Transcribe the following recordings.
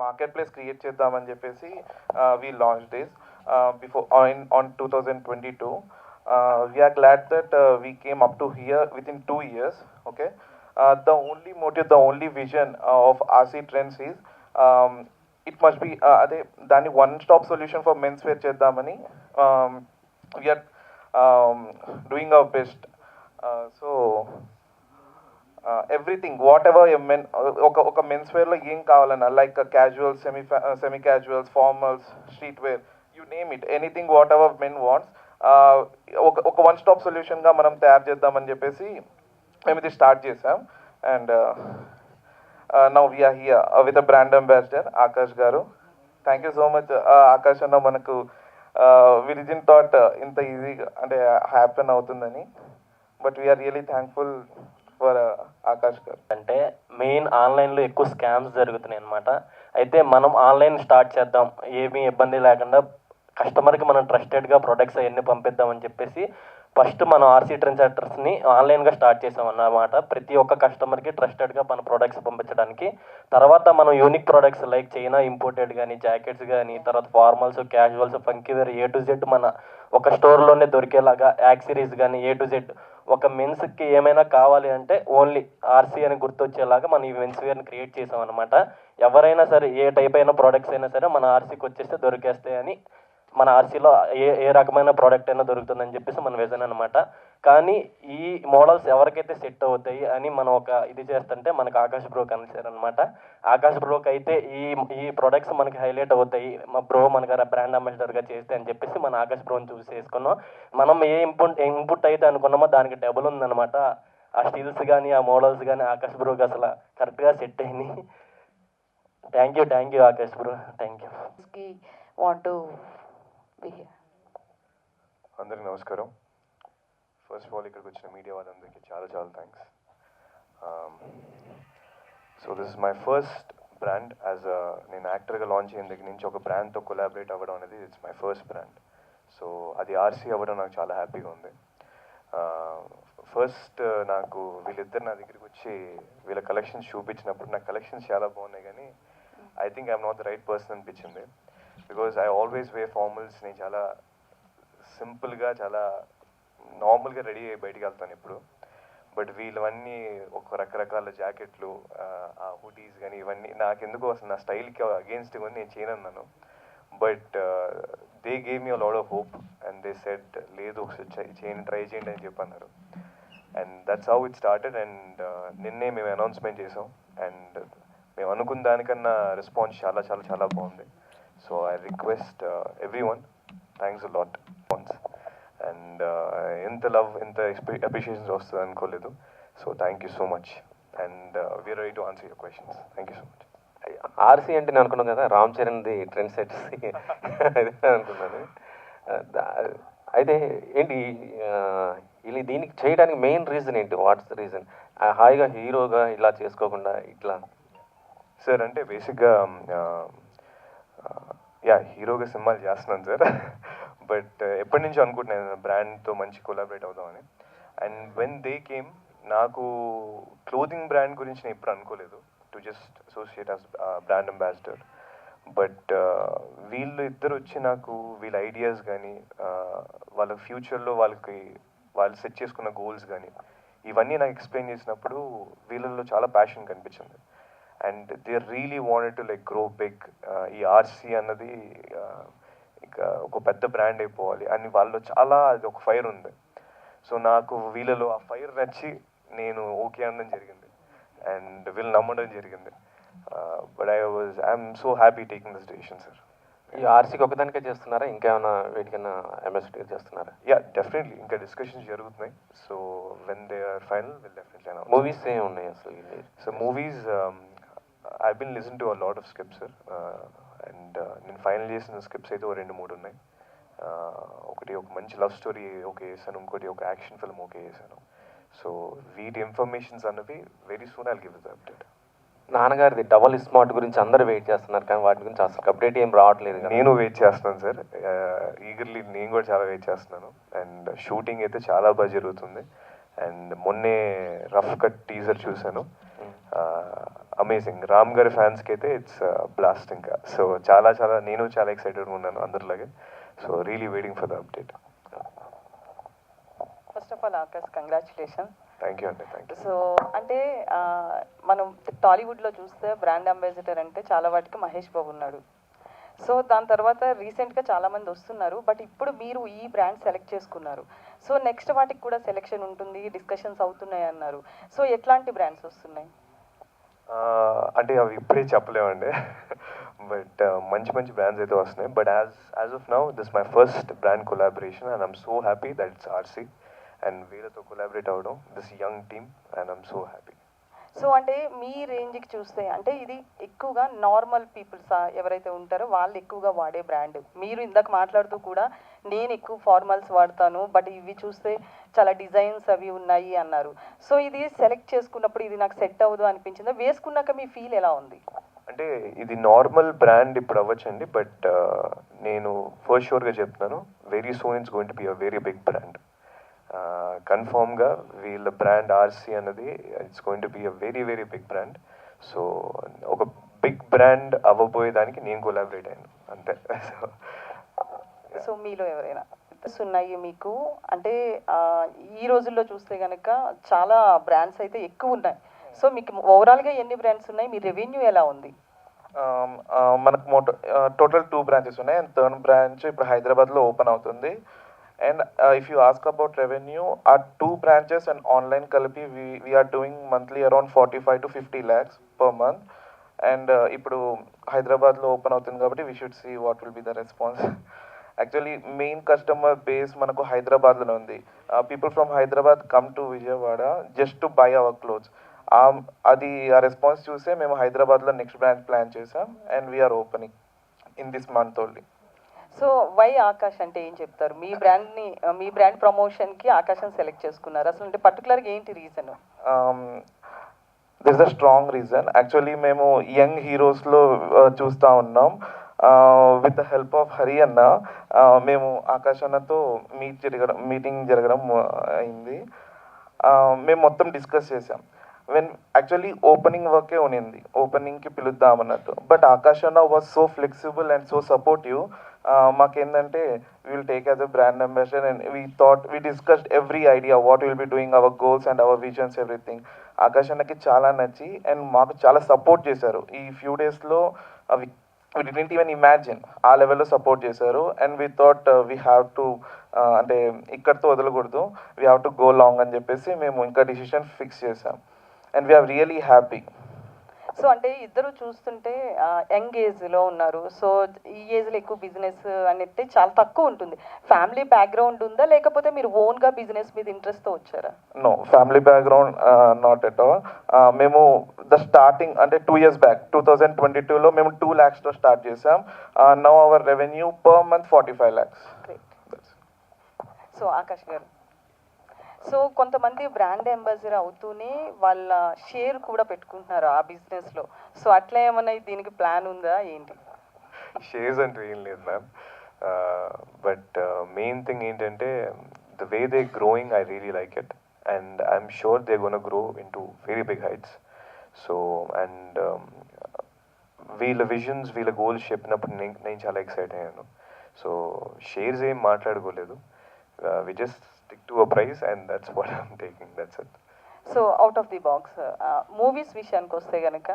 Market place create చేద్దామని చెప్పేసి we launch this before on on two thousand twenty two we are glad that we came up to here within two years okay the only motive the only vision of RC trends is it must be అదే దాన్ని one stop solution for men's wear చేద్దామని we are doing our best so everything whatever men ఒక ఒక men's వేర్లో ఏం కావాలన్నా like casuals semi semi casuals formals street wear you name it anything whatever men wants ఒక ఒక one stop సొల్యూషన్గా మనం తయారు చేద్దామని చెప్పేసి మేము ఇది స్టార్ట్ చేసాం and now we are here with a brand ambassador Akash garu. Thank you so much Akash అన్న మనకు విరిజిన్ థాట్ ఇంత ఈజీగా అంటే హ్యాపెన్ అవుతుందని. But we are really thankful for Akash garu? అంటే మెయిన్ ఆన్లైన్లో ఎక్కువ స్కామ్స్ జరుగుతున్నాయి అనమాట అయితే మనం ఆన్లైన్ స్టార్ట్ చేద్దాం. ఏమీ ఇబ్బంది లేకుండా కస్టమర్కి మనం ట్రస్టెడ్గా ప్రొడక్ట్స్ అవన్నీ పంపిద్దామని చెప్పేసి ఫస్ట్ మనం ఆర్సీ ట్రాన్సాక్టర్స్ని ఆన్లైన్గా స్టార్ట్ చేసాం అన్నమాట ప్రతి ఒక్క కస్టమర్కి ట్రస్టెడ్గా మన ప్రొడక్ట్స్ పంపించడానికి. తర్వాత మనం unique products like China imported కానీ జాకెట్స్ కానీ తర్వాత formals casuals funky wear A to Z మన ఒక స్టోర్లోనే దొరికేలాగా యాక్సరీస్ కానీ ఏ టు జెడ్ ఒక మెన్స్కి ఏమైనా కావాలి అంటే ఓన్లీ ఆర్సీ అని గుర్తొచ్చేలాగా మనం ఈ మెన్స్ వేర్ని క్రియేట్ చేసాం అనమాట ఎవరైనా సరే ఏ టైప్ అయిన ప్రోడక్ట్స్ అయినా సరే మన ఆర్సీకి వచ్చేస్తే దొరికేస్తాయని మన ఆర్సీలో ఏ ఏ రకమైన ప్రోడక్ట్ అయినా దొరుకుతుందని చెప్పేసి మన వేసాను అనమాట కానీ ఈ మోడల్స్ ఎవరికైతే సెట్ అవుతాయి అని మనం ఒక ఇది చేస్తుంటే మనకు ఆకాశ్ బ్రో అనమాట ఆకాశ్ బ్రోకి అయితే ఈ ఈ ప్రొడక్ట్స్ మనకి హైలైట్ అవుతాయి. మా బ్రో మనకి బ్రాండ్ అంబాసిడర్గా చేస్తే అని చెప్పేసి మన ఆకాశ్ బ్రోని చూసి చేసుకున్నాం. మనం ఏ ఇంపుట్ ఇన్పుట్ అయితే అనుకున్నామో దానికి డబుల్ ఉందన్నమాట. ఆ స్టీల్స్ కానీ ఆ మోడల్స్ కానీ ఆకాశ్ బ్రోకి అసలు కరెక్ట్గా సెట్ అయింది thank you thank you Akash bro. Thank you want to be here. అందరికి నమస్కారం. ఫస్ట్ ఆఫ్ ఆల్ ఇక్కడికి వచ్చిన మీడియా వాళ్ళందరికీ చాలా చాలా thanks so this is my first brand as నేను యాక్టర్గా లాంచ్ అయిన దగ్గర నుంచి ఒక బ్రాండ్తో కొలాబరేట్ అవ్వడం అనేది it's my first brand so అది ఆర్సీ అవ్వడం నాకు చాలా హ్యాపీగా ఉంది. Uh, ఫస్ట్ uh, నాకు వీళ్ళిద్దరు నా దగ్గరికి వచ్చి వీళ్ళ కలెక్షన్స్ చూపించినప్పుడు నా కలెక్షన్స్ చాలా బాగున్నాయి కానీ I think I'm not the right person అనిపించింది. Because I always wear formals నేను చాలా సింపుల్గా చాలా నార్మల్గా రెడీ అయ్యి బయటికి వెళ్తాను ఇప్పుడు బట్ వీళ్ళవన్నీ ఒక రకరకాల జాకెట్లు ఆ హుడీస్ కానీ ఇవన్నీ నాకు ఎందుకు అసలు నా స్టైల్కి అగేన్స్ట్ ఇవన్నీ నేను చేయనన్నాను but they gave me lot of hope and they said లేదు ఒకసారి చే- చేయండి ట్రై చేయండి అని చెప్పన్నారు. And that's how it started and నిన్నే మేము అనౌన్స్మెంట్ చేసాం. అండ్ మేము అనుకున్న దానికన్నా రెస్పాన్స్ చాలా చాలా చాలా బాగుంది. So I request everyone thanks lot once and ఎంత లవ్ ఎంత అప్రిషియేషన్స్ వస్తుంది అనుకోలేదు so thank you so much and we're ready to answer your questions thank you so much RC అంటే నేను అనుకున్నాను కదా రామ్ చరణ్ది ట్రెండ్ సెట్స్ అనుకున్నాను. అయితే ఏంటి ఇలా దీనికి చేయడానికి మెయిన్ రీజన్ ఏంటి? వాట్స్ ద రీజన్ హాయిగా హీరోగా ఇలా చేసుకోకుండా ఇట్లా. సార్ అంటే బేసిక్గా యా హీరోగా సినిమాలు చేస్తున్నాను సార్. బట్ uh, ఎప్పటి నుంచో అనుకుంటున్నాను బ్రాండ్తో మంచి కొలాబరేట్ అవుదామని. అండ్ వెన్ దే కేమ్ నాకు క్లోదింగ్ బ్రాండ్ గురించి నేను ఎప్పుడు అనుకోలేదు. To just associate as brand ambassador but వీళ్ళు ఇద్దరు వచ్చి నాకు వీళ్ళ ఐడియాస్ కానీ వాళ్ళ ఫ్యూచర్లో వాళ్ళకి వాళ్ళు సెట్ చేసుకున్న గోల్స్ కానీ ఇవన్నీ నాకు ఎక్స్ప్లెయిన్ చేసినప్పుడు వీళ్ళల్లో చాలా ప్యాషన్ కనిపించింది. And they really wanted to like grow big ఈ ఆర్సీ అన్నది ఇక ఒక పెద్ద బ్రాండ్ అయిపోవాలి అని వాళ్ళు చాలా అది ఒక ఫైర్ ఉంది. సో నాకు వీళ్ళలో ఆ ఫైర్ నచ్చి నేను ఓకే అనడం జరిగింది. అండ్ వీళ్ళు నమ్మడం జరిగింది. But I was I'm so happy taking this decision sir ఈ ఆర్సీకి ఒకదానికే చేస్తున్నారా? ఇంకేమైనా వీటికైనా ఎంఎస్టీ చేస్తున్నారా? యా డెఫినెట్లీ ఇంకా డిస్కషన్స్ జరుగుతున్నాయి. So when they are final will definitely movies ఏమి ఉన్నాయి అసలు? So movies I been listen to a lot of scripts sir and నేను ఫైనల్ చేసిన స్క్రిప్ట్స్ అయితే రెండు మూడు ఉన్నాయి. Uh, ఒకటి ఒక మంచి లవ్ స్టోరీ ఓకే చేశాను. ఇంకోటి ఒక యాక్షన్ ఫిల్మ్ ఓకే చేశాను. సో వీటి ఇన్ఫర్మేషన్స్ అన్నవి very soon I'll give the update నాన్నగారిది double smart గురించి అందరూ వెయిట్ చేస్తున్నారు కానీ వాటి గురించి అసలు అప్డేట్ ఏం రావట్లేదు. నేను వెయిట్ చేస్తున్నాను సార్ ఈగర్లీ నేను కూడా చాలా వెయిట్ చేస్తున్నాను. అండ్ షూటింగ్ అయితే చాలా బాగా జరుగుతుంది. అండ్ మొన్నే రఫ్ కట్ టీజర్ చూశాను. అమేజింగ్ రామ్ గారి ఫ్యాన్స్కి అయితే ఇట్స్ బ్లాస్ట్ ఇంకా. సో చాలా చాలా నేను చాలా ఎక్సైటెడ్గా ఉన్నాను అందరిలాగే. So really waiting for the update first of all Akash congratulation thank you అండి థ్యాంక్ యూ సో అంటే మనం టాలీవుడ్లో చూస్తే బ్రాండ్ అంబాసిడర్ అంటే చాలా వాటికి మహేష్ బాబు ఉన్నాడు. సో దాని తర్వాత రీసెంట్గా చాలామంది వస్తున్నారు బట్ ఇప్పుడు మీరు ఈ బ్రాండ్ సెలెక్ట్ చేసుకున్నారు. సో నెక్స్ట్ వాటికి కూడా సెలెక్షన్ ఉంటుంది డిస్కషన్స్ అవుతున్నాయి అన్నారు. సో ఎట్లాంటి బ్రాండ్స్ వస్తున్నాయి? అంటే అవి ఇప్పుడే చెప్పలేమండి. బట్ మంచి మంచి బ్రాండ్స్ అయితే వస్తున్నాయి. But as as of now this my first brand collaboration and I'm so happy that it's RC and వీళ్ళతో కొలాబరేట్ అవ్వడం this young team and I'm so happy so అంటే మీ రేంజ్కి చూస్తే అంటే ఇది ఎక్కువగా నార్మల్ పీపుల్స్ ఎవరైతే ఉంటారో వాళ్ళు ఎక్కువగా వాడే బ్రాండ్ మీరు ఇందాక మాట్లాడుతూ కూడా నేను ఎక్కువ ఫార్మల్స్ వాడతాను బట్ ఇవి చూస్తే చాలా డిజైన్స్ అవి ఉన్నాయి అన్నారు. సో ఇది సెలెక్ట్ చేసుకున్నప్పుడు ఇది నాకు సెట్ అవ్వదు అనిపించిందా? వేసుకున్నాక మీ ఫీల్ ఎలా ఉంది? అంటే ఇది నార్మల్ బ్రాండ్ ఇప్పుడు అవ్వచ్చండి బట్ uh, నేను ఫస్ట్ షూర్గా చెప్తున్నాను very soon it's going to be a very big brand కన్ఫామ్గా వీళ్ళ బ్రాండ్ ఆర్సీ అన్నది it's going to be a very very big brand so ఒక బిగ్ బ్రాండ్ అవ్వబోయేదానికి నేను కొలాబరేట్ అయ్యాను అంతే. సో సో మీలో ఎవరైనా ఉన్నాయి మీకు అంటే ఈ రోజుల్లో చూస్తే కనుక చాలా బ్రాండ్స్ అయితే ఎక్కువ ఉన్నాయి. సో మీకు ఓవరాల్గా ఎన్ని బ్రాండ్స్ ఉన్నాయి? మీ రెవెన్యూ ఎలా ఉంది? మనకు మోటో టోటల్ టూ బ్రాంచెస్ ఉన్నాయి. అండ్ థర్డ్ బ్రాంచ్ ఇప్పుడు హైదరాబాద్లో ఓపెన్ అవుతుంది. And if you ask about revenue ఆ టూ బ్రాంచెస్ అండ్ ఆన్లైన్ కలిపి we're doing monthly around forty five to fifty lakhs per month and ఇప్పుడు హైదరాబాద్లో ఓపెన్ అవుతుంది కాబట్టి we should see what will be the response actually main customer base మనకు హైదరాబాద్లోనే ఉంది. People from Hyderabad come to Vijayawada just to buy our clothes అది ఆ response చూసే మేము హైదరాబాద్లో నెక్స్ట్ బ్రాంచ్ ప్లాన్ చేసాం and we're opening in this month only so why Akash అంటే ఏం చెప్తారు? మీ బ్రాండ్ని మీ బ్రాండ్ ప్రమోషన్కి ఆకాశం సెలెక్ట్ చేసుకున్నారు. అసలు అంటే పర్టికులర్గా ఏంటి reason this the strong reason actually మేము యంగ్ హీరోస్లో చూస్తూ ఉన్నాం. With the help of Hari అన్న మేము ఆకాశ్ అన్నతో మీట్ జరగడం మీటింగ్ జరగడం అయింది. మేము మొత్తం డిస్కస్ చేసాం వెన్ యాక్చువల్లీ ఓపెనింగ్ వర్కే ఉనింది. ఓపెనింగ్కి పిలుద్దాం అన్నట్టు. బట్ ఆకాష్ అన్న was so flexible and so supportive మాకేంటంటే will take as a brand ambassador and we thought we discussed every idea what will be doing our goals and our visions everything Akash అన్నకి చాలా నచ్చి and మాకు చాలా support చేశారు. ఈ few డేస్లో అవి వీ డింట్ ఈవెన్ ఇమాజిన్ ఆ లెవెల్లో సపోర్ట్ చేశారు. And we thought we have to అంటే ఇక్కడితో వదలకూడదు. We have to go long అని చెప్పేసి మేము ఇంకా డిసిషన్ ఫిక్స్ చేసాం and we're really happy so అంటే ఇద్దరు చూస్తుంటే యంగ్ ఏజ్లో ఉన్నారు. సో ఈ ఏజ్లో ఎక్కువ బిజినెస్ అనేది చాలా తక్కువ ఉంటుంది. ఫ్యామిలీ బ్యాక్గ్రౌండ్ ఉందా? లేకపోతే మీరు ఓన్గా బిజినెస్ మీద ఇంట్రెస్ట్తో వచ్చారా? No family background not at all మేము ద స్టార్టింగ్ అంటే two years back two thousand twenty టూలో మేము టూ ల్యాక్స్తో స్టార్ట్ చేసాం now our revenue per month forty five lakhs so Akash గారు సో కొంతమంది బ్రాండ్ అంబాసిడర్ అవుతూనే వాళ్ళ షేర్ కూడా పెట్టుకుంటున్నారు ఆ బిజినెస్లో సో అట్లా ఏమన్నా దీనికి ప్లాన్ ఉందా ఏంటి? షేర్స్ అంటూ ఏం లేదు మ్యామ్ బట్ మెయిన్ థింగ్ ఏంటంటే the way they growing I really like it and I'm sure they gonna grow in to very big heights so and వీళ్ళ విజన్స్ వీళ్ళ గోల్స్ చెప్పినప్పుడు నేను నేను చాలా ఎక్సైట్ అయ్యాను. సో షేర్స్ ఏం మాట్లాడుకోలేదు. Uh, we just stick to a price and that's what I'm taking that's it so out of the box movies విషయానికి వస్తే కనుక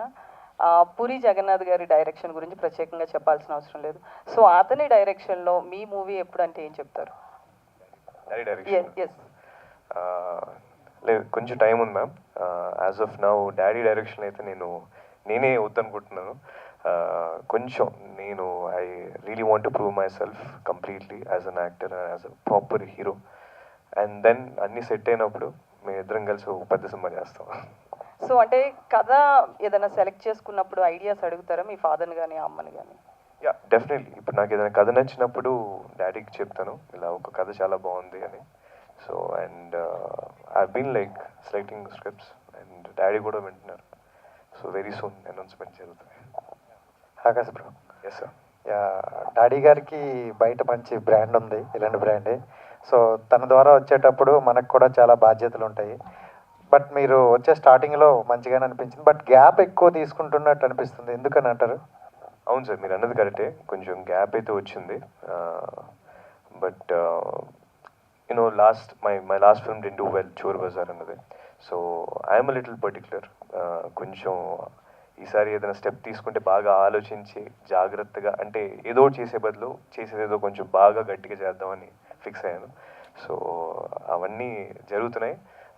పూరి జగన్నాథ్ గారి డైరెక్షన్ గురించి ప్రత్యేకంగా చెప్పాల్సిన అవసరం లేదు. సో అతని డైరెక్షన్లో మీ మూవీ ఎప్పుడంటే ఏం చెప్తారు? లేదు కొంచెం టైం ఉంది ma'am as of now daddy direction అయితే నేను నేనే వద్దనుకుంటున్నాను. కొంచెం నేను I really want to prove myself completely as an actor as a proper hero and then అన్నీ సెట్ అయినప్పుడు మేము ఇద్దరం కలిసి ఒక పెద్ద సినిమా చేస్తాం. సో అంటే కథ ఏదైనా సెలెక్ట్ చేసుకున్నప్పుడు ఐడియాస్ అడుగుతారా? మీ ఫాదర్ని కానీ అమ్మని కానీ యా డెఫినెట్లీ. ఇప్పుడు నాకు ఏదైనా కథ నచ్చినప్పుడు డాడీకి చెప్తాను. ఇలా ఒక కథ చాలా బాగుంది అని. So and I been like selecting scripts and daddy కూడా వింటున్నారు. సో వెరీ సూన్ అనౌన్స్మెంట్ జరుగుతుంది Akash bro? Yes sir yeah, daddy గారికి బయట మంచి బ్రాండ్ ఉంది. ఇలాంటి బ్రాండే. సో తన ద్వారా వచ్చేటప్పుడు మనకు కూడా చాలా బాధ్యతలు ఉంటాయి బట్ మీరు వచ్చే స్టార్టింగ్లో మంచిగానే అనిపించింది. బట్ గ్యాప్ ఎక్కువ తీసుకుంటున్నట్టు అనిపిస్తుంది. ఎందుకని అంటారు? అవును సార్ మీరు అన్నది కరెక్టే. కొంచెం గ్యాప్ అయితే వచ్చింది. But you know last my my last film D do well Chor Bazaar అన్నది. సో ఐఎమ్ లిటిల్ పర్టికులర్ కొంచెం ఈసారి ఏదైనా స్టెప్ తీసుకుంటే బాగా ఆలోచించి జాగ్రత్తగా అంటే ఏదో చేసే బదులు చేసేది ఏదో కొంచెం బాగా గట్టిగా చేద్దామని ఫిక్స్ అయ్యాను. సో అవన్నీ జరుగుతున్నాయి.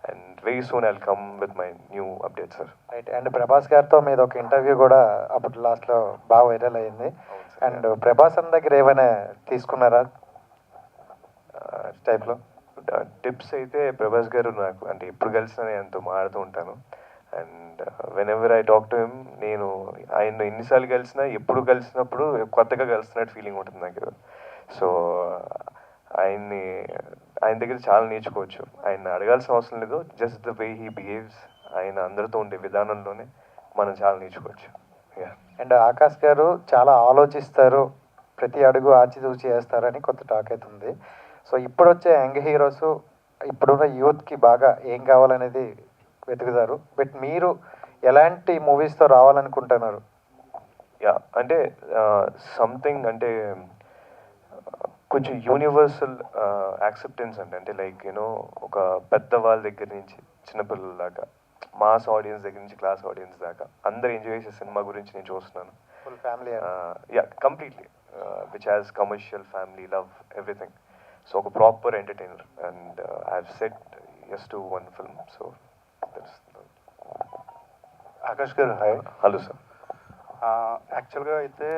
And very soon I'll come with my new update sir right and Prabhas గారితో మీద ఒక ఇంటర్వ్యూ కూడా అప్పుడు లాస్ట్లో బాగా వైరల్ అయింది. అండ్ ప్రభాస్ అన్న దగ్గర ఏమైనా తీసుకున్నారా? టైప్లో టిప్స్ అయితే ప్రభాస్ గారు నాకు అంటే ఎప్పుడు కలిసినా నేను ఆయనతో మాడుతూ ఉంటాను. And whenever I talk to him నేను ఆయన ఎన్నిసార్లు కలిసినా ఎప్పుడు కలిసినప్పుడు కొత్తగా కలుస్తున్నట్టు ఫీలింగ్ ఉంటుంది నాకు. సో ఆయన్ని ఆయన దగ్గర చాలా నేర్చుకోవచ్చు. ఆయన అడగాల్సిన అవసరం లేదు. Just the way he behaves ఆయన అందరితో ఉండే విధానంలోనే మనం చాలా నేర్చుకోవచ్చు. యా అండ్ ఆకాష్ గారు చాలా ఆలోచిస్తారు. ప్రతి అడుగు ఆచితూచి వేస్తారని కొత్త టాక్ అవుతుంది సో ఇప్పుడు వచ్చే యంగ్ హీరోస్ ఇప్పుడున్న యూత్కి బాగా ఏం కావాలనేది వెతుకుతారు. బట్ మీరు ఎలాంటి మూవీస్తో రావాలనుకుంటున్నారు? యా అంటే సంథింగ్ అంటే uh, కొంచెం యూనివర్సల్ యాక్సెప్టెన్స్ అండి. అంటే లైక్ యూనో ఒక పెద్ద వాళ్ళ దగ్గర నుంచి చిన్నపిల్లల దాకా మాస్ ఆడియన్స్ దగ్గర నుంచి క్లాస్ ఆడియన్స్ దాకా అందరు ఎంజాయ్ చేసే సినిమా గురించి నేను చూస్తున్నాను. Full family yeah completely which has commercial family love everything so ఒక proper entertainer and I have said yes to one film so Akash గారు హాయ్ హలో సార్ యాక్చువల్గా అయితే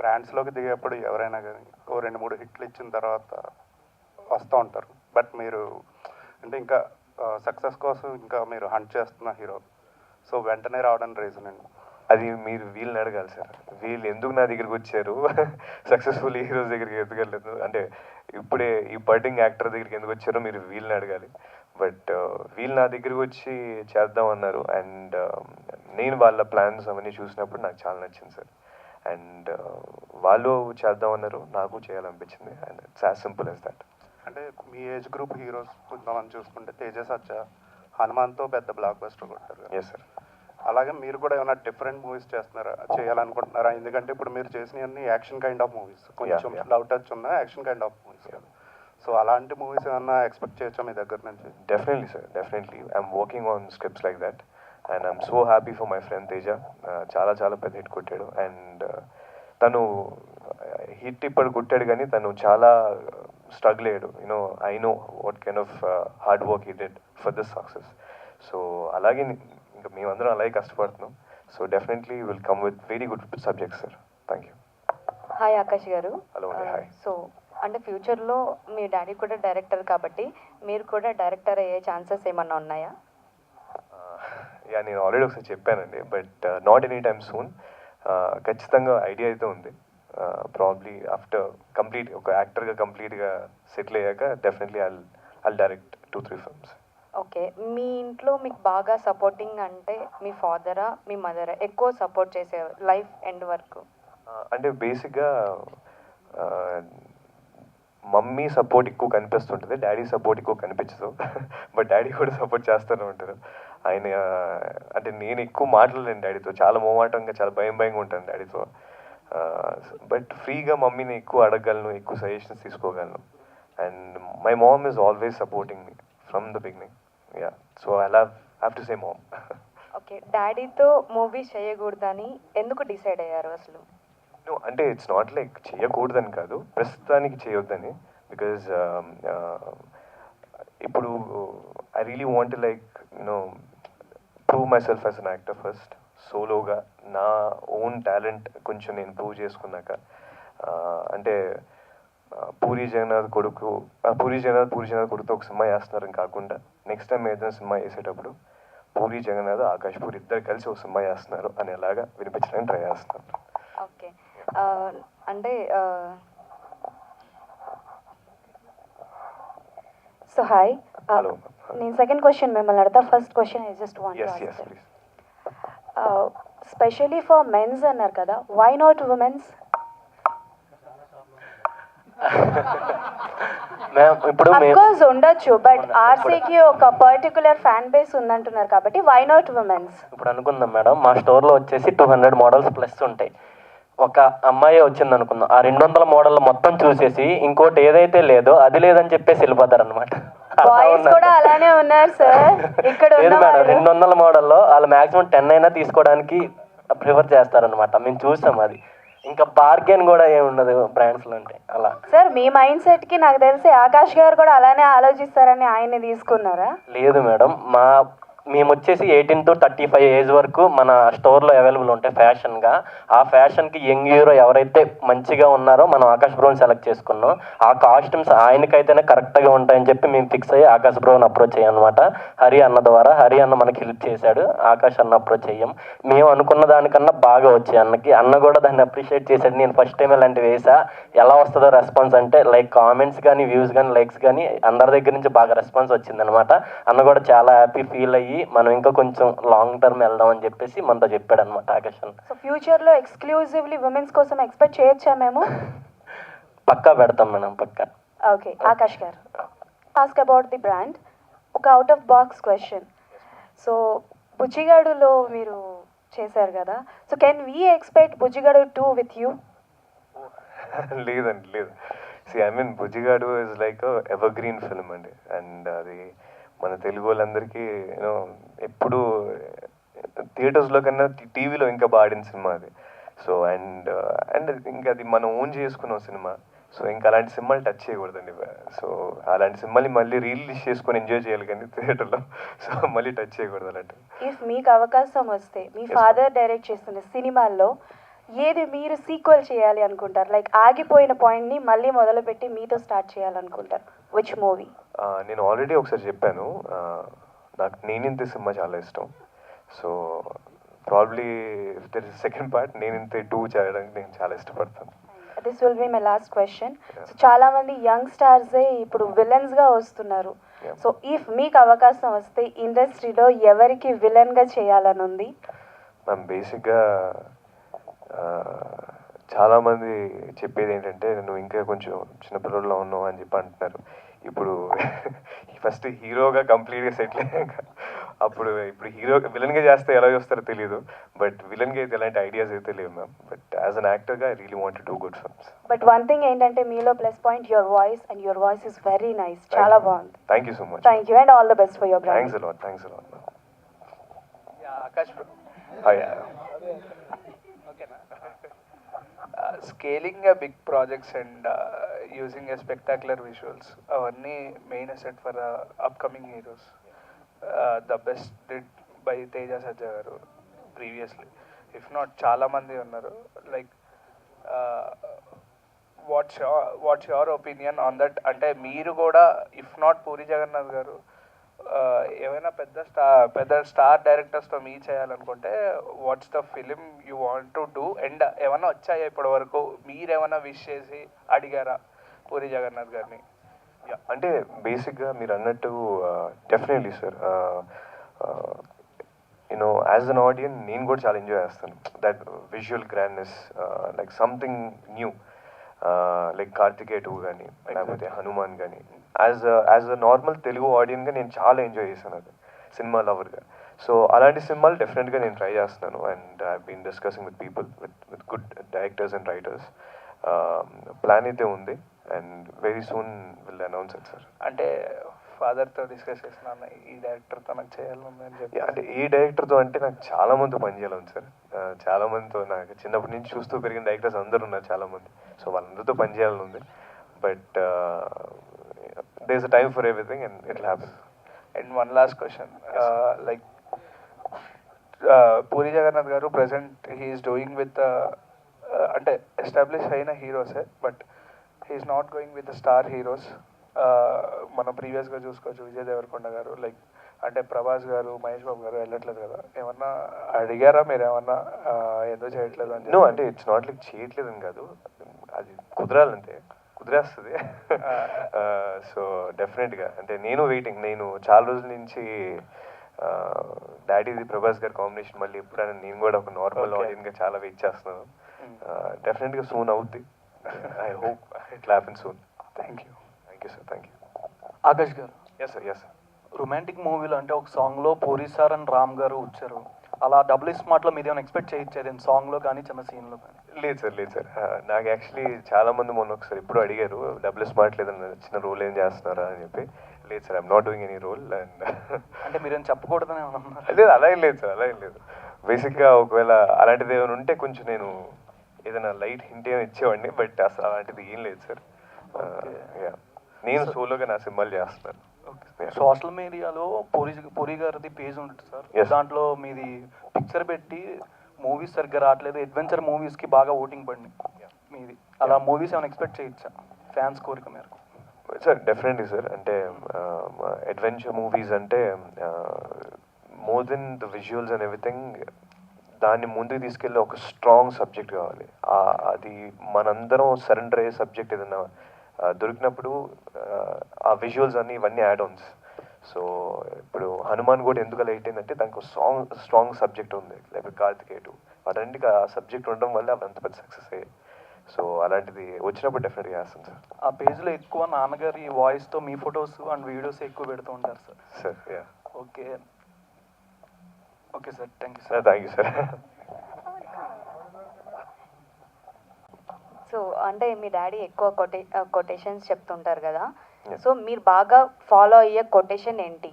బ్రాండ్స్లోకి దిగేప్పుడు ఎవరైనా కానీ ఓ రెండు మూడు హిట్లు ఇచ్చిన తర్వాత వస్తూ ఉంటారు. బట్ మీరు అంటే ఇంకా సక్సెస్ కోసం ఇంకా మీరు హంట్ చేస్తున్న హీరో. సో వెంటనే రావడానికి రీజన్ అండి అది మీరు వీళ్ళని అడగాలి సార్. వీళ్ళు ఎందుకు నా దగ్గరికి వచ్చారు? సక్సెస్ఫుల్ హీరోస్ దగ్గరికి ఎందుకు వెళ్ళలేదు? అంటే ఇప్పుడే ఈ బర్డింగ్ యాక్టర్ దగ్గరికి ఎందుకు వచ్చారో మీరు వీళ్ళని అడగాలి. బట్ వీళ్ళు నా దగ్గరికి వచ్చి చేద్దాం అన్నారు. అండ్ నేను వాళ్ళ ప్లాన్స్ అవన్నీ చూసినప్పుడు నాకు చాలా నచ్చింది సార్. అండ్ వాళ్ళు చేద్దాం అన్నారు నాకు చేయాలనిపించింది and it's as simple as that అంటే మీ ఏజ్ గ్రూప్ హీరోస్ కొంతమంది చూసుకుంటే తేజ సచ్చ హనుమాన్తో పెద్ద బ్లాక్ బస్టర్ కొట్టారు. ఎస్ సార్ అలాగే మీరు కూడా ఏమైనా డిఫరెంట్ మూవీస్ చేస్తున్నారా చేయాలనుకుంటున్నారా ఎందుకంటే ఇప్పుడు మీరు చేసినవన్నీ యాక్షన్ కైండ్ ఆఫ్ మూవీస్ కొంచెం. లవ్ టచ్ ఉన్న action kind of movies so అలాంటి మూవీస్ ఏమన్నా ఎక్స్పెక్ట్ చేయొచ్చా మీ దగ్గర నుంచి Definitely, sir. Definitely. I'm working on scripts like that. And I'm so happy for my friend Teja. Uh, చాలా చాలా పెద్ద హిట్ కొట్టాడు. అండ్ తను హిట్ ఇప్పుడు కొట్టాడు కానీ తను చాలా స్ట్రగుల్ అయ్యాడు. You know I know what kind of hard work he did for this success so అలాగే ఇంకా మేమందరం అలాగే కష్టపడుతున్నాం. So definitely will come with very good subjects sir thank you hi Akash గారు. అండి, hi. సో అంటే ఫ్యూచర్లో మీ డాడీ కూడా డైరెక్టర్ కాబట్టి మీరు కూడా డైరెక్టర్ అయ్యే ఛాన్సెస్ ఏమన్నా ఉన్నాయా? యా నేను ఆల్రెడీ ఒకసారి చెప్పానండి but not any time soon ఖచ్చితంగా ఐడియా అయితే ఉంది. ప్రాబ్లీ ఆఫ్టర్ కంప్లీట్ ఒక యాక్టర్గా కంప్లీట్గా సెటిల్ అయ్యాక definitely I'll I'll direct two three films okay మీ ఇంట్లో మీకు బాగా సపోర్టింగ్ అంటే మీ ఫాదరా మీ మదరా? ఎక్కువ సపోర్ట్ చేసే లైఫ్ ఎండ్ వరకు? అంటే బేసిక్గా మమ్మీ సపోర్ట్ ఎక్కువ కనిపిస్తుంటుంది డాడీ సపోర్ట్ ఎక్కువ కనిపించదు. బట్ డాడీ కూడా సపోర్ట్ చేస్తూనే ఉంటారు. ఆయన అంటే నేను ఎక్కువ మాట్లాడలేను డాడీతో. చాలా మోమాటంగా చాలా భయం భయంగా ఉంటాను డాడీతో. బట్ ఫ్రీగా మమ్మీని ఎక్కువ అడగగలను ఎక్కువ సజెషన్స్ తీసుకోగలను. And my mom is always supporting me from the beginning. Yeah so I love have to say mom. Okay డాడీతో మూవీస్ చేయకూడదని ఎందుకు డిసైడ్ అయ్యారు అసలు? అంటే ఇట్స్ నాట్ లైక్ చేయకూడదని కాదు ప్రస్తుతానికి చేయొద్దని. బికాజ్ ఇప్పుడు I really want like you know prove myself as an actor first సోలోగా నా ఓన్ టాలెంట్ కొంచెం నేను ప్రూవ్ చేసుకున్నాక అంటే పూరి జగన్నాథ్ కొడుకు పూరి జగన్నాథ్ పూరి జగన్నాథ్ కొడుకుతో ఒక సినిమా వేస్తున్నారని కాకుండా నెక్స్ట్ టైం ఏదైనా సినిమా వేసేటప్పుడు పూరి జగన్నాథ్ ఆకాష్ పూరి ఇద్దరు కలిసి ఒక సినిమా వేస్తున్నారు అనేలాగా వినిపించడానికి ట్రై చేస్తున్నాను ఓకే. అంటే సో హాయ్. Hello. నేను సెకండ్ క్వశ్చన్ మిమ్మల్ని అడతా first question I just want specially for mens అన్నారు కదా వై నాట్ ఉమెన్స్ ఇప్పుడు కోర్స్ ఉండొచ్చు బట్ ఆర్సీకి ఒక పర్టికులర్ ఫ్యాన్ బేస్ ఉందంటున్నారు కాబట్టి వై నాట్ ఉమెన్స్ ఇప్పుడు అనుకుందాం మేడం మా స్టోర్లో వచ్చేసి టూ హండ్రెడ్ మోడల్స్ ప్లస్ ఉంటాయి. ఒక అమ్మాయి వచ్చింది అనుకుందాం. ఆ రెండు వందల మోడల్ మొత్తం చూసేసి ఇంకోటి ఏదైతే లేదో అది లేదని చెప్పేసి వెళ్ళిపోతారు అనమాట బాయ్స్ కూడా అలానే ఉన్నారు సార్ ఇక్కడ లేదు మేడం రెండు వందల మోడల్లో వాళ్ళు మాక్సిమం టెన్ అయినా తీసుకోవడానికి ప్రిఫర్ చేస్తారనమాట మేము చూసాం అది. ఇంకా బార్గెన్ కూడా ఏమి ఉండదు బ్రాండ్స్లో అంటే అలా. సార్ మీ మైండ్ సెట్కి నాకు తెలిసి ఆకాష్ గారు కూడా అలానే ఆలోచిస్తారని ఆయన్ని తీసుకున్నారా? లేదు మేడం మా మేము వచ్చేసి eighteen to thirty five age వరకు మన స్టోర్లో అవైలబుల్ ఉంటాయి ఫ్యాషన్గా. ఆ ఫ్యాషన్కి యంగ్ హీరో ఎవరైతే మంచిగా ఉన్నారో మనం ఆకాశ్ బ్రోని సెలెక్ట్ చేసుకున్నాం. ఆ కాస్ట్యూమ్స్ ఆయనకైతేనే కరెక్ట్గా ఉంటాయని చెప్పి మేము ఫిక్స్ అయ్యి ఆకాశ్ బ్రోని అప్రోచ్ అయ్యాం అనమాట హరి అన్న ద్వారా. హరి అన్న మనకి హెల్ప్ చేశాడు. ఆకాశ్ అన్న అప్రోచ్ అయ్యాం. మేము అనుకున్న దానికన్నా బాగా వచ్చాయి అన్నకి. అన్న కూడా దాన్ని అప్రిషియేట్ చేశాడు. నేను ఫస్ట్ టైం ఇలాంటివి వేసా. ఎలా వస్తుందో రెస్పాన్స్ అంటే లైక్ కామెంట్స్ కానీ వ్యూస్ కానీ లైక్స్ కానీ అందరి దగ్గర నుంచి బాగా రెస్పాన్స్ వచ్చిందనమాట అన్న కూడా చాలా హ్యాపీ ఫీల్ అయ్యి మనం ఇంకా కొంచెం లాంగ్ టర్మ్ వెళ్దాం అని చెప్పేసి మనతో చెప్పాడు అనమాట ఆకాశ్. అన్న సో ఫ్యూచర్లో ఎక్స్క్లూజివ్లీ ఉమెన్స్ కోసం ఎక్స్పెక్ట్ చేయొచ్చా మేము? పక్కా పెడతాం మేడం పక్కా. ఓకే ఆకాష్ గారు. ఆస్క్ అబౌట్ ది బ్రాండ్ ఒక out of box question so బుజ్జిగాడులో మీరు చేశారు కదా. So can we expect Bujjigadu two with you లేదండి లేదు. See I mean Bujjigadu is like evergreen film అండి. అండ్ అది మన తెలుగు వాళ్ళందరికీ యూనో ఎప్పుడు థియేటర్స్లో కన్నా టీవీలో ఇంకా బాగా ఆడిన సినిమా అది. సో అండ్ అండ్ ఇంకా అది మనం ఓన్ చేసుకున్న సినిమా. సో ఇంకా అలాంటి సినిమాలు టచ్ చేయకూడదండి. సో అలాంటి సినిమాని మళ్ళీ రిలీజ్ చేసుకొని ఎంజాయ్ చేయాలి కానీ థియేటర్లో సో మళ్ళీ టచ్ చేయకూడదు అలాంటివి. ఇఫ్ మీకు అవకాశం వస్తే మీ ఫాదర్ డైరెక్ట్ చేస్తున్న సినిమాల్లో ఏది మీరు సీక్వెల్ చేయాలి అనుకుంటారు? లైక్ ఆగిపోయిన పాయింట్ని మళ్ళీ మొదలుపెట్టి మీతో స్టార్ట్ చేయాలనుకుంటారు. విచ్ మూవీ నేను ఆల్రెడీ ఒకసారి చెప్పాను. నాకు నేనింతే సినిమా చాలా ఇష్టం. So probably if there is second part Neninthe two చేయడానికి నేను చాలా ఇష్టపడతాను. This will be my last question so చాలా మంది యంగ్ స్టార్సే ఇప్పుడు విలన్స్గా వస్తున్నారు. సో ఇఫ్ మీకు అవకాశం వస్తే ఇండస్ట్రీలో ఎవరికి విలన్గా చేయాలని ఉంది? మ్యామ్ బేసిక్గా చాలామంది చెప్పేది ఏంటంటే నువ్వు ఇంకా కొంచెం చిన్నపిల్లల్లో ఉన్నావు అని చెప్పి అంటున్నారు. ఇప్పుడు ఫస్ట్ హీరోగా కంప్లీట్గా సెటిల్ అయ్యాక అప్పుడు ఇప్పుడు హీరో విలన్గా చేస్తే ఎలా చూస్తారో తెలియదు బట్ విలన్గా అయితే ఎలాంటి ఐడియాస్ అయితే లేవు మ్యామ్ బట్ యాజ్ అన్ యాక్టర్గా I really want do good films but one thing ఏంటంటే మీలో plus point your voice and your voice is very nice చాలా బాగుంది. Thank you so much thank you and all the best for your thanks brand a lot thanks a lot Akash scaling big projects and using a spectacular visuals అవన్నీ main asset for upcoming heroes the best did by Teja Sajja గారు previously if not చాలామంది ఉన్నారు. Like what's what's your opinion on that అంటే మీరు కూడా if not puri Jagannadh గారు ఏమైనా పెద్ద స్టార్ పెద్ద స్టార్ డైరెక్టర్స్తో మీ చేయాలనుకుంటే what's the film you want to do and ఏమైనా వచ్చాయా ఇప్పటి వరకు మీరేమైనా విష్ చేసి అడిగారా పూరి జగన్నాథ్ గారిని? యా అంటే బేసిక్గా మీరు అన్నట్టు definitely sir you know as an audience నేను కూడా చాలా ఎంజాయ్ చేస్తాను. That visual grandness like something new like Karthikeya two కానీ లేకపోతే హనుమాన్ కానీ as as a normal Telugu ఆడియన్గా నేను చాలా ఎంజాయ్ చేశాను అది సినిమా లవర్గా సో అలాంటి సినిమాలు డెఫినెట్గా నేను ట్రై చేస్తున్నాను and I been discussing with people with with good directors and writers plan అయితే ఉంది and very soon will announce it sir అంటే ఫాదర్తో డిస్కస్ చేస్తున్నాను ఈ డైరెక్టర్తో నాకు చేయాలని అని చెప్పి. అంటే ఏ డైరెక్టర్తో అంటే నాకు చాలా మందితో పనిచేయాలని సార్. ఆ, చాలా మందితో నాకు చిన్నప్పటి నుంచి చూస్తూ పెరిగిన డైరెక్టర్స్ అందరూ ఉన్నారు చాలా మంది. సో వాళ్ళందరితో పనిచేయాలని ఉంది. But they is a time for everything and it happen and one last question like Puri Jagannadh garu present he's doing with అంటే ఎస్టాబ్లిష్ అయిన హీరోసే but he's not going with star heroes మనం ప్రీవియస్గా చూసుకోవచ్చు విజయ్ దేవరకొండ గారు like అంటే ప్రభాస్ గారు మహేష్ బాబు గారు వెళ్ళట్లేదు కదా. ఏమన్నా అడిగారా మీరు ఏమన్నా? ఎందుకు చేయట్లేదు అని నో? అంటే ఇట్స్ నాట్ లైక్ చేయట్లేదని కాదు. అది కుదరాలంతే. కుదిరేస్తుంది. సో డెఫినెట్గా అంటే నేను వెయిటింగ్ నేను చాలా రోజుల నుంచి డాడీది ప్రభాస్ గారి కాంబినేషన్ మళ్ళీ ఎప్పుడైనా నేను కూడా ఒక నార్మల్. ఆడియన్గా చాలా వెయిట్ చేస్తున్నాను. డెఫినెట్గా సూన్ అవుద్ది. I hope it happen soon thank you you sir thank you Akash garu. Yes sir yes sir romantic మూవీలో అంటే ఒక సాంగ్లో పూరి సార్ అండ్ రామ్ గారు వచ్చారు. అలా డబుల్ స్మార్ట్లో మీరు ఏమైనా ఎక్స్పెక్ట్ చేయొచ్చేది సాంగ్లో కానీ చిన్న సీన్లో కానీ? లేదు సార్ లేదు సార్ నాకు యాక్చువల్లీ చాలా మంది మొన్న ఒకసారి ఇప్పుడు అడిగారు డబ్బులు స్మార్ట్ లేదని చిన్న రోల్ ఏం చేస్తున్నారా అని చెప్పి. లేదు sir I'm not doing any role and అంటే మీరేం చెప్పకూడదని ఏమన్నా అన్నారు? లేదు అలా ఏం లేదు సార్ అలా ఏం లేదు. బేసిక్గా ఒకవేళ అలాంటిది ఏమైనా ఉంటే కొంచెం నేను ఏదైనా లైట్ హింట్ ఏమైనా ఇచ్చేవాడిని బట్ అసలు అలాంటిది ఏం లేదు సార్ yeah. నేను సోలోగా నా చేస్తున్నాను Yeah. సోషల్ మీడియాలో పూరి పూరి గారిది పేజ్ ఉంటుంది సార్. దాంట్లో మీది పిక్చర్ పెట్టి మూవీస్ సరిగ్గా రావట్లేదు. అడ్వెంచర్ మూవీస్కి బాగా ఓటింగ్ పడింది. మీది. అలా మూవీస్ ఏమైనా ఎక్స్పెక్ట్ చేయొచ్చా? ఫ్యాన్స్ కోరిక మేరకు. సార్ డెఫినెట్లీ సార్ అంటే అడ్వెంచర్ మూవీస్ అంటే more than the visuals and everything దాన్ని ముందుకు తీసుకెళ్ళి ఒక స్ట్రాంగ్ సబ్జెక్ట్ కావాలి. అది మనందరం సరెండర్ అయ్యే సబ్జెక్ట్ ఏదైనా దొరికినప్పుడు ఆ, విజువల్స్ అన్ని ఇవన్నీ యాడ్ ఆన్స్ సో ఇప్పుడు హనుమాన్ కూడా ఎందుకు అలా ఏంటంటే దానికి ఒక స్ట్రాంగ్ స్ట్రాంగ్ సబ్జెక్ట్ ఉంది. లేకపోతే కార్తికేయుడు. వాటన్నిటికీ ఆ సబ్జెక్ట్ ఉండడం వల్ల అవి అంత పెద్ద సక్సెస్ అయ్యాయి సో అలాంటిది వచ్చినప్పుడు డెఫినెట్గా చేస్తాను సార్. ఆ పేజ్లో ఎక్కువ నాన్నగారి వాయిస్తో మీ ఫొటోస్ అండ్ వీడియోస్ ఎక్కువ పెడుతూ ఉంటారు sir? Sir okay okay sir thank you sir sir thank you sir so అంటే మీ డాడీ ఎక్కువ కొటే కొటేషన్స్ చెప్తుంటారు కదా. సో మీరు బాగా ఫాలో అయ్యే కొటేషన్ ఏంటి?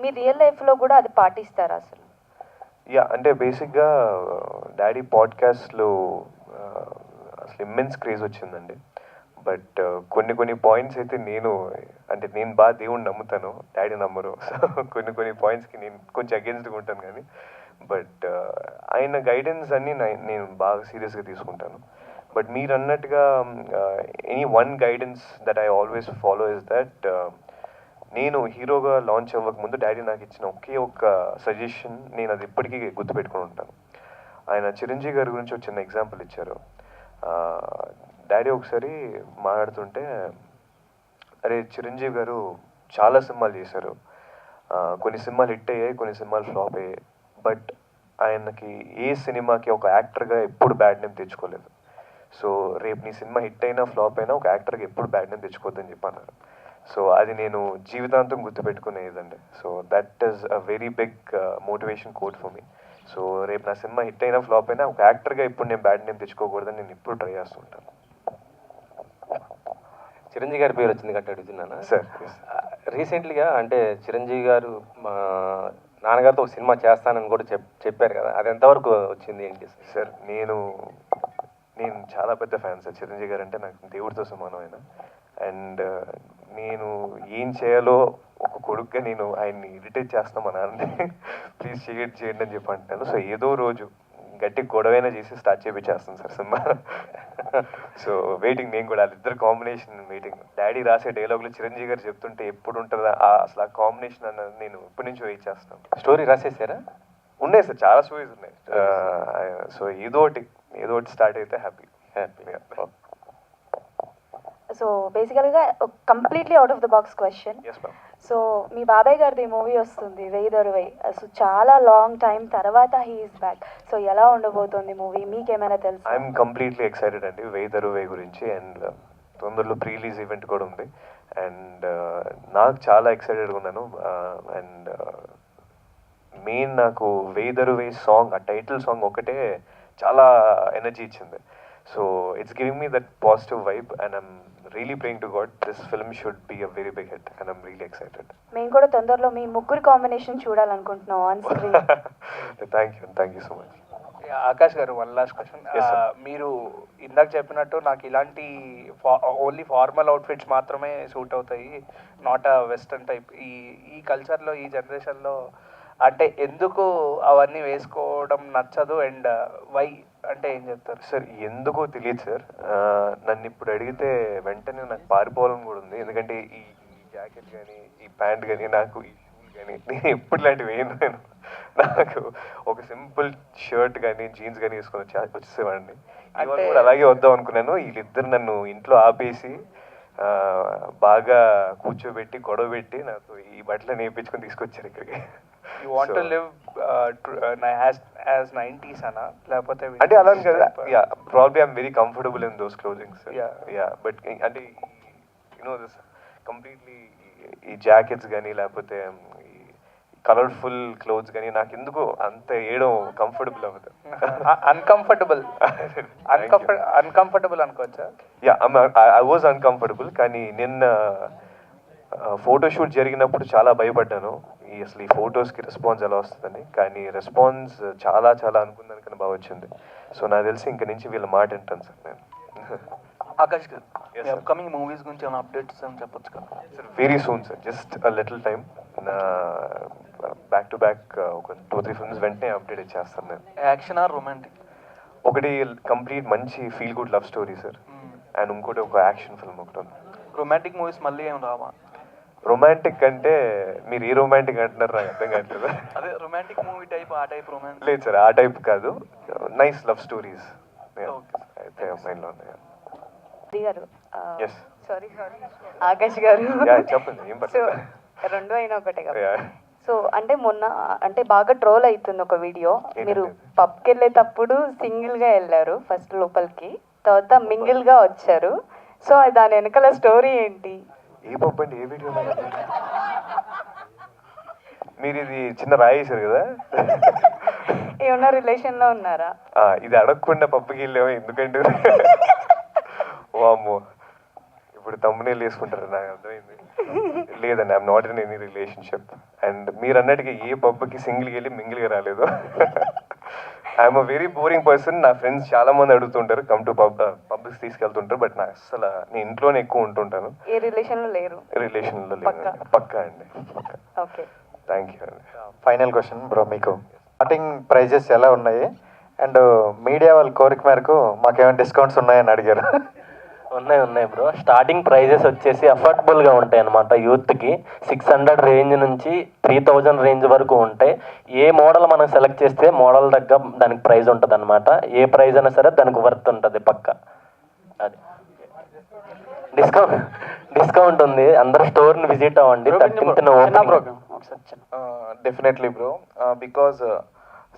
మీ రియల్ లైఫ్లో కూడా అది పాటిస్తారా అసలు? యా అంటే బేసిక్గా డాడీ పాడ్కాస్ట్లో అసలు ఇమ్మెన్స్ క్రేజ్ వచ్చిందండి. బట్ కొన్ని కొన్ని పాయింట్స్ అయితే నేను అంటే నేను బాగా దేవుణ్ణి నమ్ముతాను డాడీ నమ్మరు. సో కొన్ని కొన్ని పాయింట్స్కి నేను కొంచెం అగేన్స్ట్గా ఉంటాను కానీ బట్ ఆయన గైడెన్స్ అన్నీ నేను బాగా సీరియస్గా తీసుకుంటాను. బట్ మీరు అన్నట్టుగా any one guidance that I always follow is that నేను హీరోగా లాంచ్ అవ్వక ముందు డాడీ నాకు ఇచ్చిన ఒకే ఒక్క సజెషన్ నేను అది ఇప్పటికీ గుర్తుపెట్టుకుని ఉంటాను. ఆయన చిరంజీవి గారి గురించి ఒక చిన్న ఎగ్జాంపుల్ ఇచ్చారు. డాడీ ఒకసారి మాట్లాడుతుంటే అరే చిరంజీవి గారు చాలా సినిమాలు చేశారు. కొన్ని సినిమాలు హిట్ అయ్యాయి కొన్ని సినిమాలు ఫ్లాప్ అయ్యాయి. బట్ ఆయనకి ఏ సినిమాకి ఒక యాక్టర్గా ఎప్పుడు బ్యాడ్ నేమ్ తెచ్చుకోలేదు. సో రేపు నీ సినిమా హిట్ అయినా ఫ్లాప్ అయినా ఒక యాక్టర్కి ఎప్పుడు బ్యాడ్ నేమ్ తెచ్చుకోవద్దని చెప్పి అన్నారు సో అది నేను జీవితాంతం గుర్తుపెట్టుకునేదండి so that is a very big motivation code for me so రేపు నా సినిమా హిట్ అయినా ఫ్లాప్ అయినా ఒక యాక్టర్గా ఇప్పుడు నేను బ్యాడ్ నేమ్ తెచ్చుకోకూడదని నేను ఇప్పుడు ట్రై చేస్తుంటాను. చిరంజీవి గారి పేరు వచ్చింది కట్టి అడుగుతున్నాను? సార్. రీసెంట్లీగా అంటే చిరంజీవి గారు మా నాన్నగారితో ఒక సినిమా చేస్తానని కూడా చెప్ చెప్పారు కదా. అది ఎంతవరకు వచ్చింది ఏంటి సార్? నేను నేను చాలా పెద్ద ఫ్యాన్ సార్. చిరంజీవి గారు అంటే నాకు దేవుడితో సమానమైన అండ్ నేను ఏం చేయాలో ఒక కొడుకుగా నేను ఆయన్ని ఇరిటేట్ చేస్తాం మా నాన్నని. ప్లీజ్ చేయండి చేయండి అని చెప్పి అంటాను. సో ఏదో రోజు గట్టి గొడవైనా చేసి స్టార్ట్ చేపించేస్తాను సార్ సినిమా. సో వెయిటింగ్ నేను కూడా వాళ్ళిద్దరు కాంబినేషన్ వెయిటింగ్ డాడీ రాసే డైలాగులు చిరంజీవి గారు చెప్తుంటే ఎప్పుడు ఉంటుందా? ఆ అసలు ఆ కాంబినేషన్ అన్నది నేను ఇప్పటి నుంచి వెయిట్ చేస్తాను స్టోరీ రాసేసారా? ఉన్నాయి సార్ చాలా స్టోరీస్ ఉన్నాయి. సో ఏదో ఒకటి ఏదో ఒకటి స్టార్ట్ అయితే హ్యాపీ హ్యాపీ సో బేసికల్గా completely out of the box question so మీ బాబాయ్ గారిది మూవీ వస్తుంది వెయ్యి దొరవై సో చాలా లాంగ్ టైం తర్వాత హీఈస్ బ్యాక్ సో ఎలా ఉండబోతుంది మూవీ? మీకేమైనా తెలుసు? ఐఎమ్ కంప్లీట్లీ ఎక్సైటెడ్ అండి వెయ్యి వే గురించి. అండ్ తొందరలో ప్రీ రిలీజ్ ఈవెంట్ కూడా ఉంది. అండ్ నాకు చాలా ఎక్సైటెడ్గా ఉన్నాను. అండ్ మెయిన్ నాకు వెయ్యి వే సాంగ్ ఆ టైటిల్ సాంగ్ ఒకటే చాలా ఎనర్జీ ఇచ్చింది. So it's giving me that positive vibe and I'm really praying to God this film should be a very big hit and I'm really excited మేము కూడా తొందరలో మీ ముగ్గురు combination చూడాలనుకుంటున్నాం on screen thank you thank you so much Akash garu one last question Yes, sir. మీరు ఇందాక చెప్పినట్టు నాకు ఇలాంటి ఓన్లీ ఫార్మల్ అవుట్ఫిట్స్ మాత్రమే సూట్ అవుతాయి. నాట్ అ వెస్ట్రన్ టైప్ ఈ ఈ కల్చర్లో ఈ జనరేషన్లో అంటే ఎందుకు అవన్నీ వేసుకోవడం నచ్చదు? అండ్ వై అంటే ఏం చెప్తారు? సార్ ఎందుకో తెలియదు సార్. నన్ను ఇప్పుడు అడిగితే వెంటనే నాకు పారిపోవాలని కూడా ఉంది. ఎందుకంటే ఈ ఈ జాకెట్ కానీ ఈ ప్యాంట్ కానీ నాకు ఈ షూలు కానీ నేను ఎప్పుడు ఇలాంటివి వేయను నేను. నాకు ఒక సింపుల్ షర్ట్ కానీ జీన్స్ కానీ వేసుకొని వచ్చి వచ్చేసేవాడిని. కూడా అలాగే వద్దాం అనుకున్నాను. వీళ్ళిద్దరు నన్ను ఇంట్లో ఆపేసి బాగా కూర్చోబెట్టి గొడవ పెట్టి నాకు ఈ బట్టలు నేర్పించుకొని తీసుకొచ్చారు ఇక్కడికి. You want to live as nineties అనా లేకపోతే అంటే అలా కదా yeah probably I'm very comfortable in those clothings. Yeah but అంటే యూనో దిస్ కంప్లీట్లీ ఈ జాకెట్స్ కానీ లేకపోతే కలర్ఫుల్ క్లోత్స్ కానీ నాకు ఎందుకు అంత వేయడం కంఫర్టబుల్ అవ్వదు. అన్కంఫర్టబుల్ అన్కంఫర్ట్ అన్కంఫర్టబుల్ అనుకోవచ్చా? యా ఐ వాజ్ అన్కంఫర్టబుల్ కానీ నిన్న ఫోటోషూట్ జరిగినప్పుడు చాలా భయపడ్డాను. ఈ అసలు ఈ ఫొటోస్కి రెస్పాన్స్ ఎలా వస్తుందని కానీ రెస్పాన్స్ చాలా చాలా అనుకున్నాను బాగా వచ్చింది. సో నాకు తెలిసి ఇంక నుంచి వీళ్ళ మాట వింటాను సార్ నేను. ఆకాష్ గారు. అప్కమింగ్ మూవీస్ గురించి ఏమైనా అప్డేట్స్ అని చెప్పొచ్చు కదా? Sir very soon sir just little time నా బ్యాక్ టు బ్యాక్ ఒక టూ త్రీ ఫిల్మ్స్ వెంటనే అప్డేట్ ఇచ్చేస్తాను నేను. యాక్షన్ ఆర్ రొమాంటిక్ ఒకటి కంప్లీట్ మంచి feel good love story sir and ఇంకోటి ఒక యాక్షన్ ఫిల్మ్ ఒకటి రొమాంటిక్ మూవీస్ మళ్ళీ ఏం రావా? రొమాంటిక్ అంటే మీరు ఏ రొమాంటిక్ అంటున్నారు? నాకు అర్థం కావట్లేదు. అదే రొమాంటిక్ మూవీ టైప్ ఆ టైప్ రొమాన్స్ లేదు సార్ ఆ టైప్ కాదు. నైస్ లవ్ స్టోరీస్ అయితే మైండ్లో ఉన్నాయి? గారు Yes. సారీ సారీ ఆకాష్ గారు. Yeah, చెప్పండి, ఏం సో. రెండు అయినా ఒకటే కదా. సో అంటే మొన్న అంటే బాగా ట్రోల్ అవుతుంది ఒక వీడియో. మీరు? పబ్కి వెళ్ళేటప్పుడు సింగిల్గా వెళ్ళారు ఫస్ట్ లోపలికి. తర్వాత మింగిల్గా వచ్చారు. సో దాని వెనకాల స్టోరీ ఏంటి? ఏ పప్పు అండి ఏ వీడియో మీరు ఇది చిన్న రాయేశారు కదా? ఏమన్నా రిలేషన్లో ఉన్నారా? ఇది అడగకుండా పప్పుకి వెళ్ళాము ఎందుకంటే? వామ్మో. ఇప్పుడు తమ్మునేళ్ళు వేసుకుంటారు నాకు అర్థమైంది. లేదండి I'm not in any relationship and మీరు అన్నట్టుగా ఏ పబ్బకి సింగిల్కి వెళ్ళి మింగిల్గా రాలేదు. I'm a very boring person నా ఫ్రెండ్స్ చాలా మంది అడుగుతుంటారు కమ్ టు పబ్ పబ్కి తీసుకెళ్తుంటారు. బట్ నాకు అసలు నేను ఇంట్లోనే ఎక్కువ ఉంటుంటాను. ఏ రిలేషన్లో లేరు? రిలేషన్లో పక్కా. లేదు పక్కా? అండి ఓకే. థ్యాంక్ యూ అండి. ఫైనల్ క్వశ్చన్ బ్రో మీకు. స్టార్టింగ్ ప్రైజెస్ ఎలా ఉన్నాయి? అండ్ మీడియా వాళ్ళ కోరిక మేరకు మాకేమైనా డిస్కౌంట్స్ ఉన్నాయని అడిగారు. ఉన్నాయి ఉన్నాయి బ్రో స్టార్టింగ్ ప్రైజెస్ వచ్చేసి అఫోర్డబుల్గా ఉంటాయి అనమాట యూత్కి సిక్స్ హండ్రెడ్ రేంజ్ నుంచి త్రీ థౌజండ్ రేంజ్ వరకు ఉంటాయి. ఏ మోడల్ మనం సెలెక్ట్ చేస్తే మోడల్ తగ్గ దానికి ప్రైజ్ ఉంటుంది అనమాట ఏ ప్రైజ్ అయినా సరే దానికి వర్త్ ఉంటుంది పక్క. అది. డిస్కౌంట్ డిస్కౌంట్ ఉంది. అందరూ స్టోర్ని విజిట్ అవ్వండి. Thirteenth open definitely bro because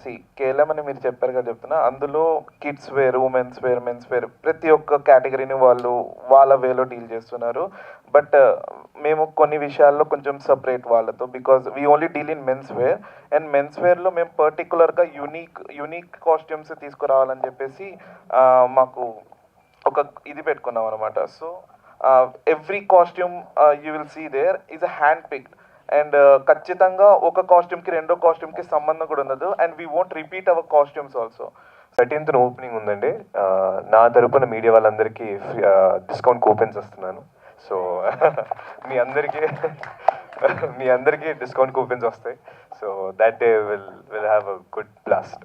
see KLM అని మీరు చెప్పారు కదా చెప్తున్నా. అందులో kids wear women's wear men's wear ప్రతి ఒక్క కేటగిరీని వాళ్ళు వాళ్ళ వేలో డీల్ చేస్తున్నారు. బట్ uh, మేము కొన్ని విషయాల్లో కొంచెం సపరేట్ వాళ్ళతో because we only deal in men's wear and men's వేర్లో మేము పర్టికులర్గా యూనిక్ యూనిక్ కాస్ట్యూమ్స్ తీసుకురావాలని చెప్పేసి మాకు ఒక ఇది పెట్టుకున్నాం అనమాట so every costume you will see there is a hand picked and uh, ఖచ్చితంగా ఒక కాస్ట్యూమ్కి రెండో కాస్ట్యూమ్కి సంబంధం కూడా ఉండదు. And we won't repeat our costumes also thirteenth opening ఉందండి. Uh, నా తరపున మీడియా వాళ్ళందరికీ uh, డిస్కౌంట్ కూపెన్స్ వస్తున్నాను. సో మీ అందరికీ మీ అందరికీ డిస్కౌంట్ కూపెన్స్ వస్తాయి. So that day will will have a good blast